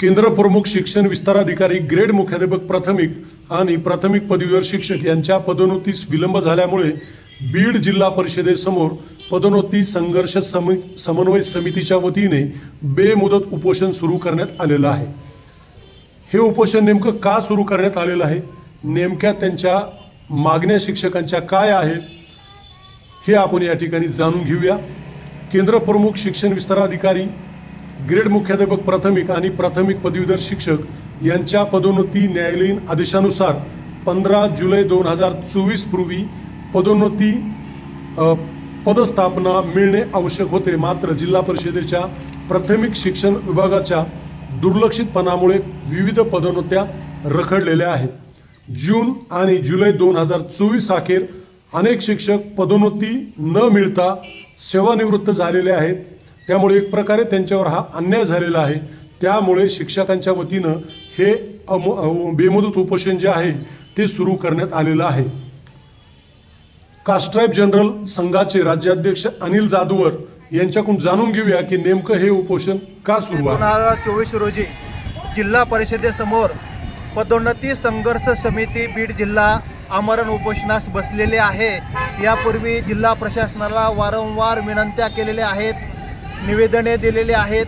केंद्र प्रमुख शिक्षण विस्ताराधिकारी ग्रेड मुख्याध्यापक प्राथमिक आणि प्राथमिक पदवीधर शिक्षक यांच्या पदोन्नतीस विलंब झाल्यामुळे बीड जिल्हा परिषदेसमोर पदोन्नती संघर्ष समी समन्वय समितीच्या वतीने बेमुदत उपोषण सुरू करण्यात आलेलं आहे. हे उपोषण नेमकं का सुरू करण्यात आलेलं आहे? नेमक्या त्यांच्या मागण्या शिक्षकांच्या काय आहेत? हे आपण या ठिकाणी जाणून घेऊया. केंद्र प्रमुख शिक्षण विस्ताराधिकारी ग्रेड मुख्याध्यापक प्राथमिक आणि प्राथमिक पदवीधर शिक्षक यांच्या पदोन्नती न्यायालयीन आदेशानुसार पंधरा जुलै दोन हजार चोवीस पूर्वी पदोन्नती पदस्थापना मिळणे आवश्यक होते. मात्र जिल्हा परिषदेच्या प्राथमिक शिक्षण विभागाच्या दुर्लक्षितपणामुळे विविध पदोन्नत्या रखडलेल्या आहेत. जून आणि जुलै दोन हजार चोवीस अखेर अनेक शिक्षक पदोन्नती न मिळता सेवानिवृत्त झालेले आहेत. त्यामुळे एक प्रकारे त्यांच्यावर हा अन्याय झालेला आहे. त्यामुळे शिक्षकांच्या वतीनं हे अम बेमुदत उपोषण जे आहे ते सुरू करण्यात आलेलं आहे. कास्ट्राईब जनरल संघाचे राज्याध्यक्ष अनिल जाधवर यांच्याकडून जाणून घेऊया की नेमकं हे उपोषण का सुरू दोन हजार चोवीस रोजी जिल्हा परिषदेसमोर पदोन्नती संघर्ष समिती बीड जिल्हा आमरण उपोषणास बसलेले आहे. यापूर्वी जिल्हा प्रशासनाला वारंवार विनंत्या केलेल्या आहेत. निवेदने दिलेले आहेत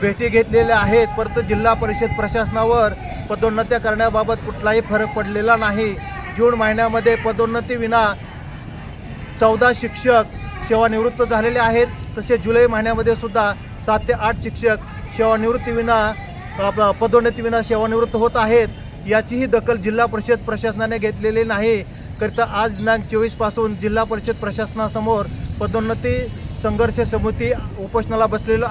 भेटी घेतलेल्या आहेत. परंतु जिल्हा परिषद प्रशासनावर पदोन्नत्या करण्याबाबत कुठलाही फरक पडलेला नाही. जून महिन्यामध्ये पदोन्नतीविना चौदा शिक्षक सेवानिवृत्त झालेले आहेत. तसेच जुलै महिन्यामध्ये सुद्धा सात ते आठ शिक्षक सेवानिवृत्तीविना पदोन्नतीविना सेवानिवृत्त होत आहेत. याचीही दखल जिल्हा परिषद प्रशासनाने घेतलेली नाही. करता आज दिनांक चोवीसपासून जिल्हा परिषद प्रशासनासमोर पदोन्नती संघर्ष समिती उपोषणाला बसलेलं